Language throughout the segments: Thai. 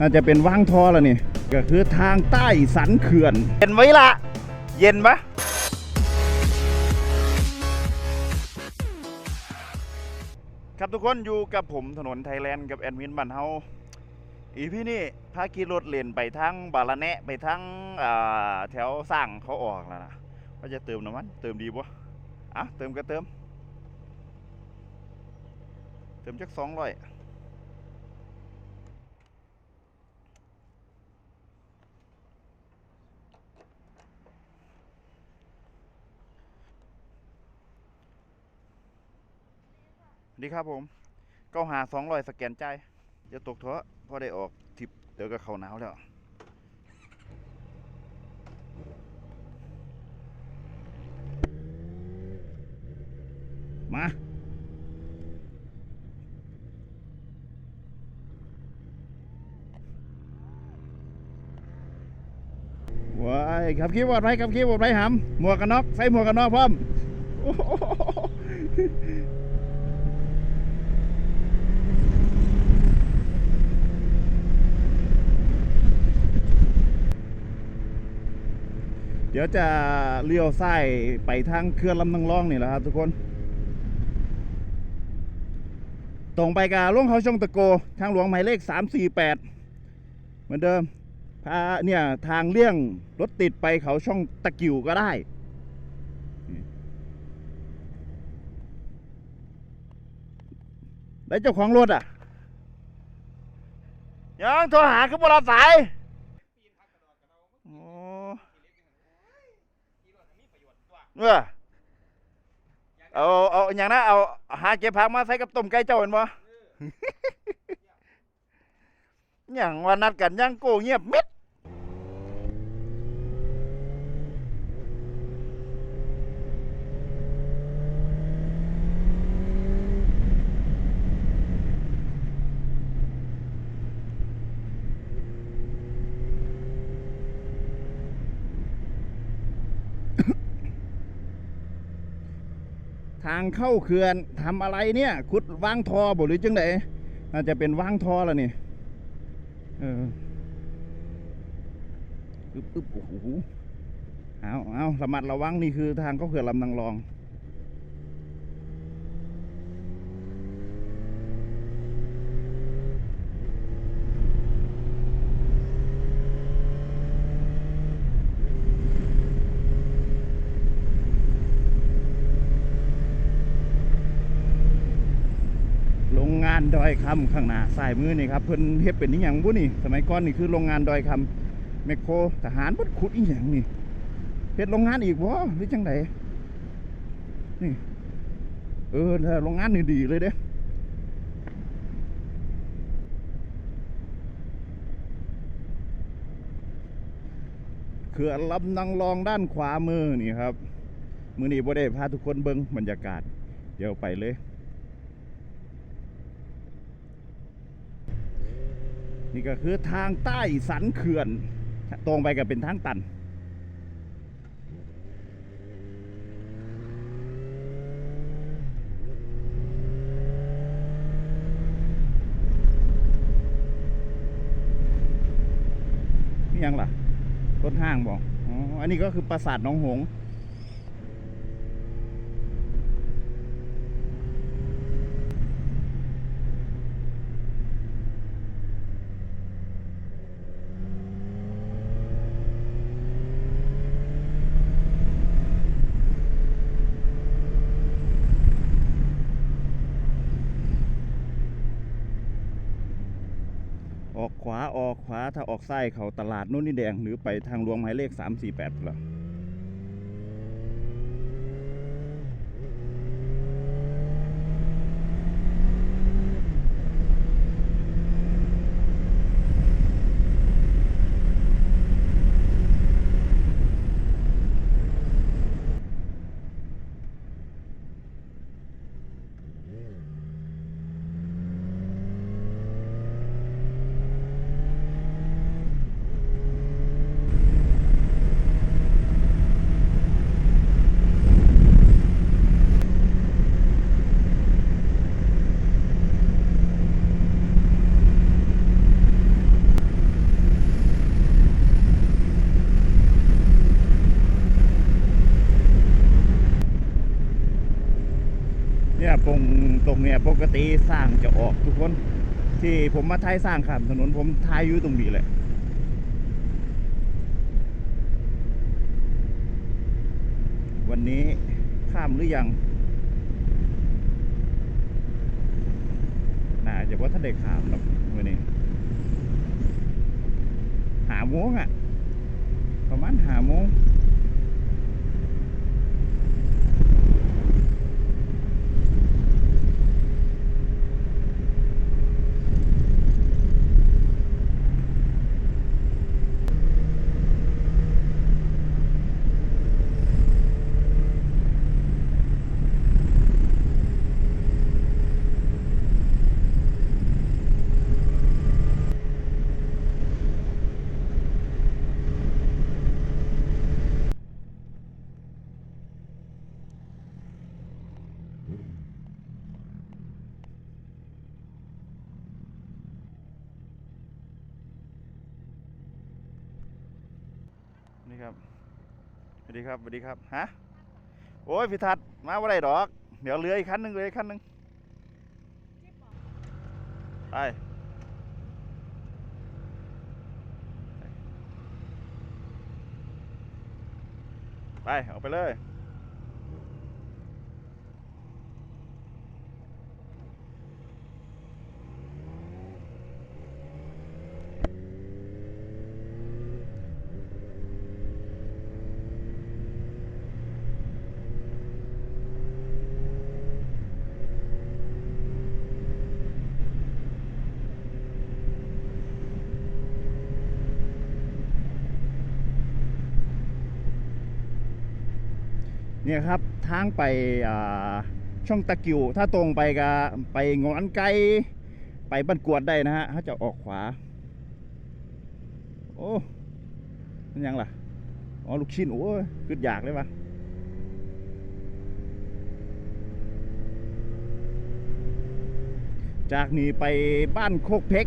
น่าจะเป็นว่างทอแล้วนี่ก็คือทางใต้สันเขื่อน เย็นไว้ละเย็นปะครับทุกคนอยู่กับผมถนนไทยแลนด์กับแอดมินบันเฮาอีพี่นี่พาขี่รถเลนไปทั้งบาลาแนะไปทั้งแถวสร้างเขาออกแล้วนะว่าจะเติมน้ำมันเติมดีบ่อะเติมก็เติม เติมจักสองร้อย ดีครับผมเก้าหาสองรอยสแกนใจายอย่าตกเถอะพอได้ออกทิปเดี๋ยวก็เข้าหนาวแล้วมาว้ายขับขี่ปลอดภัยขับขี่ปลอดภัยหำหมวกกันน็อกใส่หมวกกันน็อกพร้อมโอ้โหเดี๋ยวจะเลี้ยวซ้ายไปทางเขื่อนลำนังร่องนี่แหละครับทุกคน ตรงไปกาล่วงเขาช่องตะโก ทางหลวงหมายเลข 348 เหมือนเดิมพาเนี่ยทางเลี่ยงรถติดไปเขาช่องตะกิวก็ได้นี่แล้วเจ้าของรถอะ ยังโทรหาคือบรับสายโอ้ เออเอาเอาอย่างนั้นเอาหาเก็บผักมาใส่กับต้มไก่เจ้าเห็นบ่อย่างวันนัดกันยังโกเงียบมิด ทางเข้าเขื่อนทำอะไรเนี่ยขุดวางทอบ่หรือจังไดน่าจะเป็นวางทอแล้วนี่เออปึ๊บปึ๊บโอ้โหเอาเอาระมัดระวังนี่คือทางเข้าเขื่อนลำนางรอง โรงงาน ดอยคำข้างหน้าสายมือนี่ครับเพิ่นเฮ็ดเป็นอีหยังบุนี่ สมัยก่อนนี่คือโรงงานดอยคำแมคโครทหารบ่ขุดอีหยังนี่เฮ็ดโรงงานอีกบ่หรือจังไดนี่ เออถ้าโรงงานนี่ดีเลยเด้เขื่อนลำนางรองด้านขวามือนี่ครับ มือนี้บ่ได้พาทุกคนเบิ่งบรรยากาศ เดี๋ยวไปเลย นี่ก็คือทางใต้สันเขื่อน ตรงไปก็เป็นทางตันนี่ยังล่ะรถห้างบอกอ๋ออันนี้ก็คือปราสาทหนองหง ออกขวาถ้าออกซ้ายเขาตลาดนู่นนี่แดง หรือไปทางหลวงหมายเลข 348 ล่ะตรงตรงเนี่ยปกติสร้างจะออกทุกคน ที่ผมมาท้ายสร้างข้ามถนนผมท้ายอยู่ตรงนี้แหละวันนี้ข้ามหรือยัง น่าจะว่าถ้าได้ข้ามหรอกวันนี้ หาโมงอะประมาณหาโมง ครับสวัสดีครับฮะโอ้ยพี่ทัดมาว่าไรดอก เดี๋ยวเหลืออีกคันหนึ่งเลืออีกคันหนึ่งไปไปเอาไปเลย เนี่ยครับทางไปช่องตะกิว ถ้าตรงไปก็ไปงอนไกลไปบ้านกวดได้นะฮะถ้าจะออกขวา โอ้มันยังล่ะ อ๋อ ลูกชิ้น โอ้ยขึ้นอยากเลยวะจากนี้ไปบ้านโคกเพก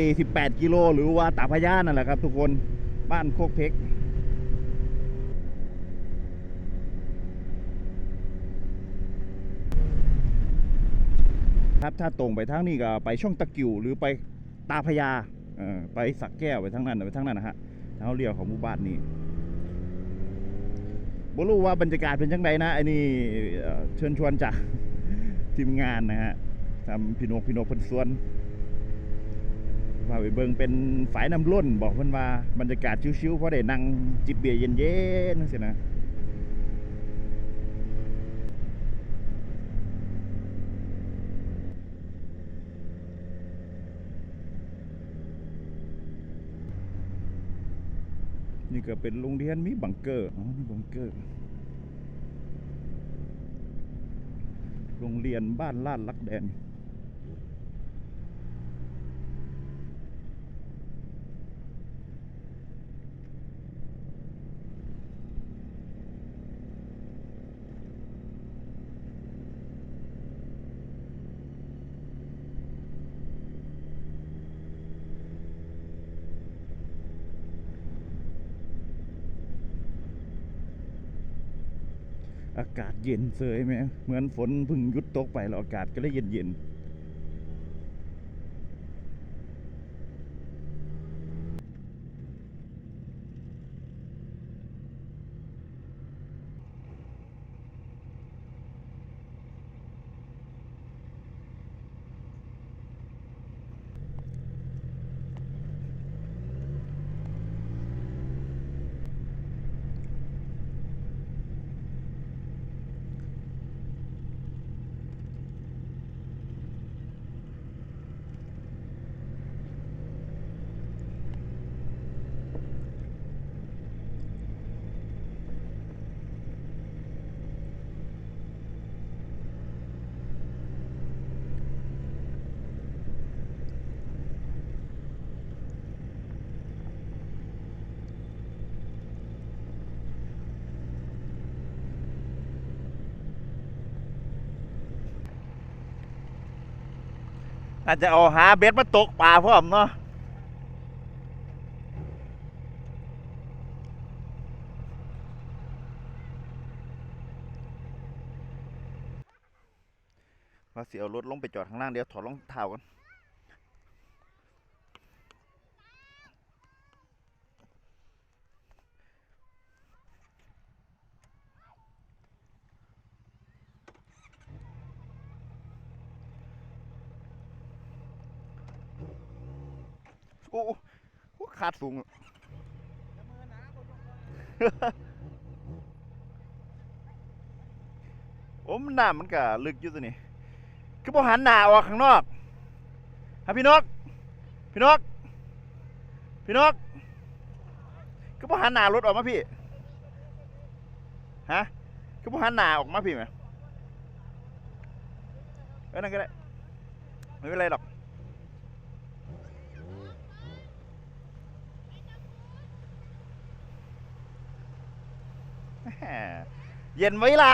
48 กิโล หรือว่าตาพญานั่นแหละครับทุกคน บ้านโคกเพก ครับถ้าตรงไปทางนี้ก็ไปช่องตะกิวหรือไปตาพญาไปสักแก้วไปทางนั้นไปทางนั้นนะฮะทางเลี้ยวของหมู่บ้านนี้บ่รู้ว่าบรรยากาศเป็นจังไดนะไอ้นี่เชิญชวนจากทีมงานนะฮะทำพี่นกพี่นกพิ่นส่วนว่าไปเบิงเป็นฝายน้ำล้นบอกเพิ่อนว่าบรรยากาศชิวๆเพราะได้นั่งจิบเบียร์เย็นๆจังซี่นะ นี่ก็เป็นโรงเรียนมีบังเกอร์อ๋อมีบังเกอร์ โรงเรียนบ้านลาดลักแดน อากาศเย็นเสยไหมเหมือนฝนพึ่งหยุดตกไปแล้วอากาศก็เลยเย็นเย็น อาจจะเอาหาเบ็ดมาตกปลาพร้อมเนาะเราสิเอารถลงไปจอดข้างล่างเดี๋ยวถอดรองเท้ากัน โอ้โหขาดสูงโอ้มันน้ำมันก็ลึกอยู่ตัวนี้คือบ่หันหน้าออกข้างนอกฮะพี่นก พี่นก พี่นกคือบ่หันหน้ารถออกมาพี่ ฮะ คือบ่หันหน้าออกมาพี่ไหมเออนั่นก็ได้ ไม่เป็นไรหรอก แหม เย็นไว้ละ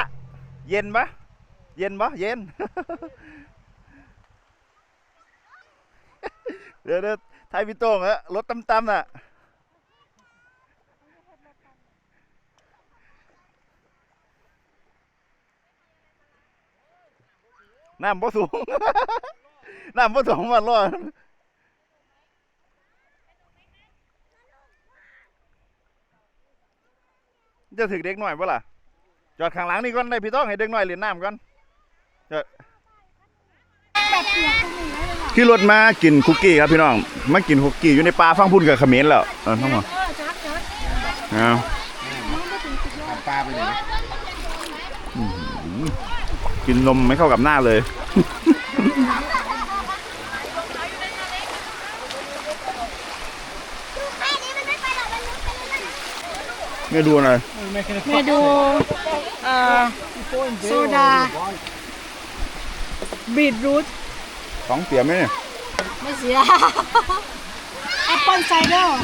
เย็นปะเย็นปะเย็น เดี๋ยวเดี๋ยวไทยพี่โต้งอะรถต่ำๆน่ะน้ำบ่สูง น้ำบ่สูงมารอด จะถึงเด็กหน่อยปะล่ะจอดข้างหลังนี่ก่อนได้พี่ต้องให้เด็กหน่อยเล่นน้ำก่อนจอดแบบเปียกตรงนี้ได้เลยค่ะขี่รถมากินคุกกี้ครับพี่น้องมากินคุกกี้อยู่ในป่าฟังพุ่นกับเขมรแล้วเออทั้งหมดเออจักจักเอามันไม่ถึงสุดยอดปลาไปเลยกินนมไม่เข้ากับหน้าเลย ไม่ดูหน่อยเมนูเอ่อโซดาบีทรูทสองเสียไหมเนี่ยไม่เสียแอปเปิลไซเดอร์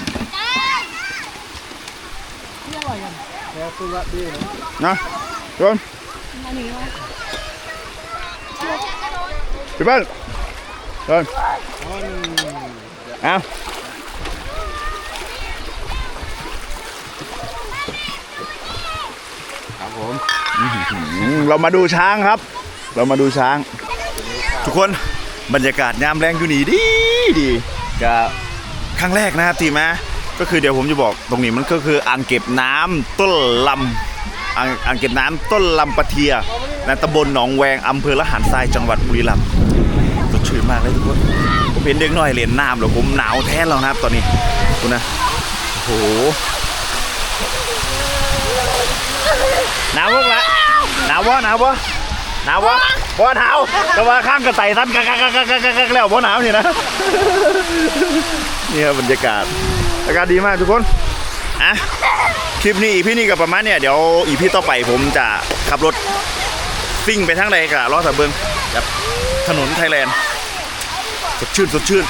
แล้วสุระดีนะนะชนอันนี้วะพี่เปิ้ลชนเอาครับ ผมเรามาดูช้างครับ เรามาดูช้าง ทุกคนบรรยากาศยามแรงอยู่นี่ดีดีก็ครั้งแรกนะครับทีมาก็คือเดี๋ยวผมจะบอกตรงนี้มันก็คืออ่างเก็บน้ำต้นลำอ่างอ่างเก็บน้ำต้นลำปะเทียในตำบลหนองแวงอำเภอละหารทรายจังหวัดบุรีรัมย์สดชื่นมากเลยทุกคนผมเห็นเด็กน้อยเล่นน้ำแล้วผมหนาวแท้แล้วนะครับตอนนี้คุณนะโห หนาวพวกละหนาววะหนาววะหนาววะบ่หนาวแต่ว่าข้างกระไต่ทันกักกักกักกักกักกักแล้วบ่หนาวนี่นะเนี่ยบรรยากาศอากาศดีมากทุกคนอะคลิปนี้อีพี่นี่กับประมาณเนี่ยเดี๋ยวอีพี่ต่อไปผมจะขับรถซิ่งไปทางใดกะล้อสะเบิงแบบถนนไทยแลนด์สดชื่นสดชื่น